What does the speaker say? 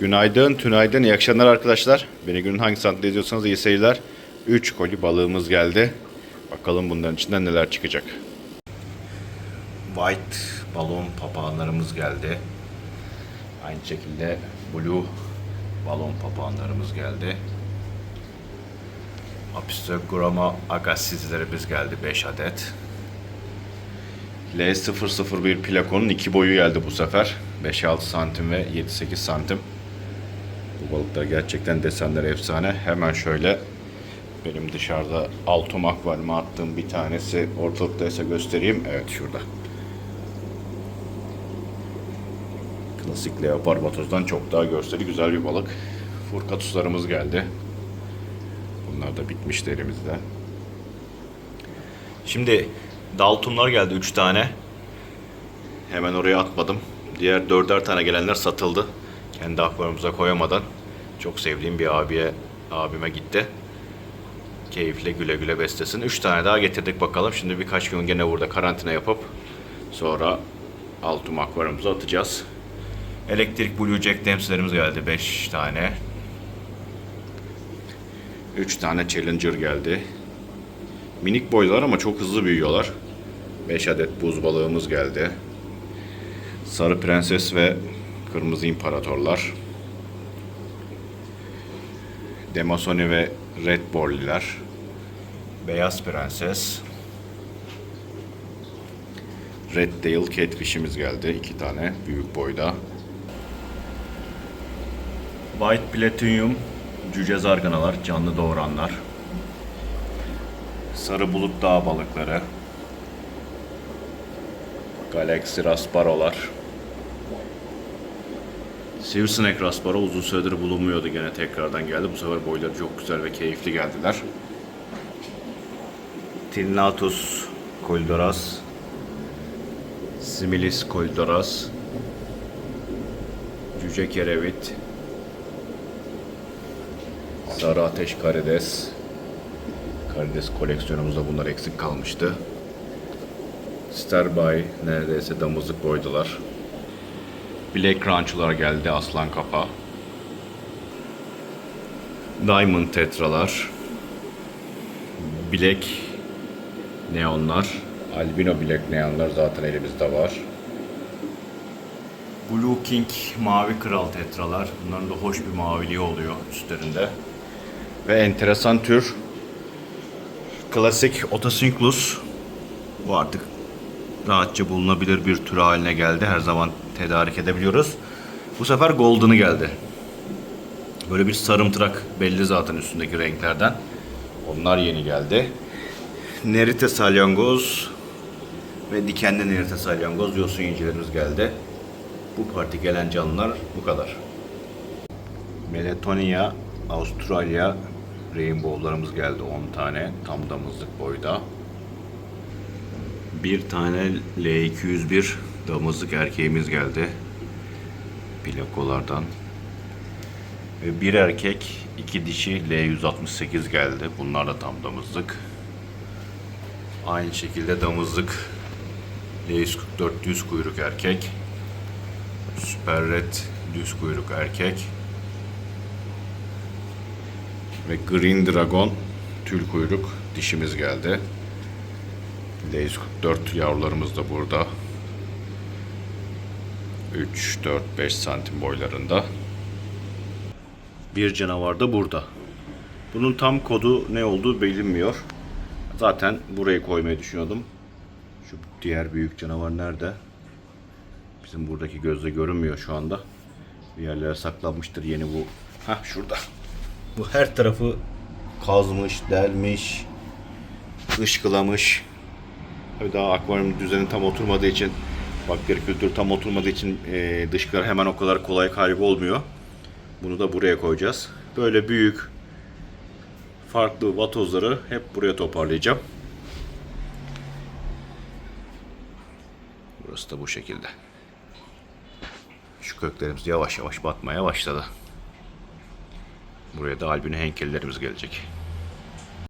Günaydın, tünaydın, iyi akşamlar arkadaşlar. Beni günün hangi saatte izliyorsanız iyi seyirler. 3 koli balığımız geldi. Bakalım bunların içinden neler çıkacak. White balon papağanlarımız geldi. Aynı şekilde blue balon papağanlarımız geldi. Apistogramma agassizlerimiz geldi 5 adet. L001 plakonun iki boyu geldi bu sefer. 5-6 santim ve 7-8 santim. Bu balıklar gerçekten desenleri efsane. Hemen şöyle benim dışarıda altum akvaryuma attığım bir tanesi ortalıktaysa göstereyim. Evet şurada. Klasik leopar vatozdan çok daha görseli güzel bir balık. Furkatuslarımız geldi. Bunlar da bitmişti elimizde. Şimdi Daltonlar geldi 3 tane. Hemen oraya atmadım. Diğer dörder tane gelenler satıldı. Kendi akvaryumumuza koyamadan. Çok sevdiğim bir abiye, abime gitti. Keyifle güle güle beslesin. 3 tane daha getirdik bakalım. Şimdi birkaç gün gene burada karantina yapıp sonra Altum akvaryumumuza atacağız. Elektrik Blue Jack Dempsey'lerimiz geldi 5 tane. 3 tane Challenger geldi. Minik boylar ama çok hızlı büyüyorlar. 5 adet buz balığımız geldi. Sarı Prenses ve Kırmızı İmparatorlar. Demasoni ve Red Borliler. Beyaz Prenses. Red Tail Catfish'imiz geldi. iki tane büyük boyda. White Platinum cüce zarganalar, canlı doğuranlar. Sarı bulut dağ balıkları. Galaxy rasparolar. Sivrisinek rasparo uzun süredir bulunmuyordu gene tekrardan geldi. Bu sefer boyları çok güzel ve keyifli geldiler. Tinnatus colidoras. Similis colidoras. Cüce kerevit. Sarı ateş karides. Karides koleksiyonumuzda bunlar eksik kalmıştı. Starbuy neredeyse damızlık boydular. Black Ranch'lar geldi aslan kafa. Diamond tetralar. Black neonlar. Albino Black neonlar zaten elimizde var. Blue King mavi kral tetralar. Bunların da hoş bir maviliği oluyor üstlerinde. Ve enteresan tür klasik Otosynklus. Bu artık rahatça bulunabilir bir tür haline geldi. Her zaman tedarik edebiliyoruz. Bu sefer Golden'ı geldi. Böyle bir sarımtırak belli zaten üstündeki renklerden. Onlar yeni geldi. Nerite salyangoz ve dikenli nerite salyangoz yosun incilerimiz geldi. Bu parti gelen canlılar bu kadar. Melatonia, Avustralya rainbow'larımız geldi 10 tane tam damızlık boyda. Bir tane L201 damızlık erkeğimiz geldi. Plakolardan. Ve bir erkek, iki dişi L168 geldi. Bunlar da tam damızlık. Aynı şekilde damızlık L144 düz kuyruk erkek. Süper Red düz kuyruk erkek. Ve Green Dragon tül kuyruk dişimiz geldi. L144 yavrularımız da burada. 3, 4, 5 santim boylarında. Bir canavar da burada. Bunun tam kodu ne olduğu bilinmiyor. Zaten buraya koymayı düşünüyordum. Şu diğer büyük canavar nerede? Bizim buradaki gözle görünmüyor şu anda. Bir yerlere saklanmıştır yeni bu. Hah şurada. Bu her tarafı kazmış, delmiş, ışkılamış. Tabii daha akvaryum düzeni tam oturmadığı için, bakteri kültürü tam oturmadığı için e, dışkılar hemen o kadar kolay kaybolmuyor. Bunu da buraya koyacağız. Böyle büyük farklı vatozları hep buraya toparlayacağım. Burası da bu şekilde. Şu köklerimiz yavaş yavaş batmaya başladı. Buraya da albino henkellerimiz gelecek.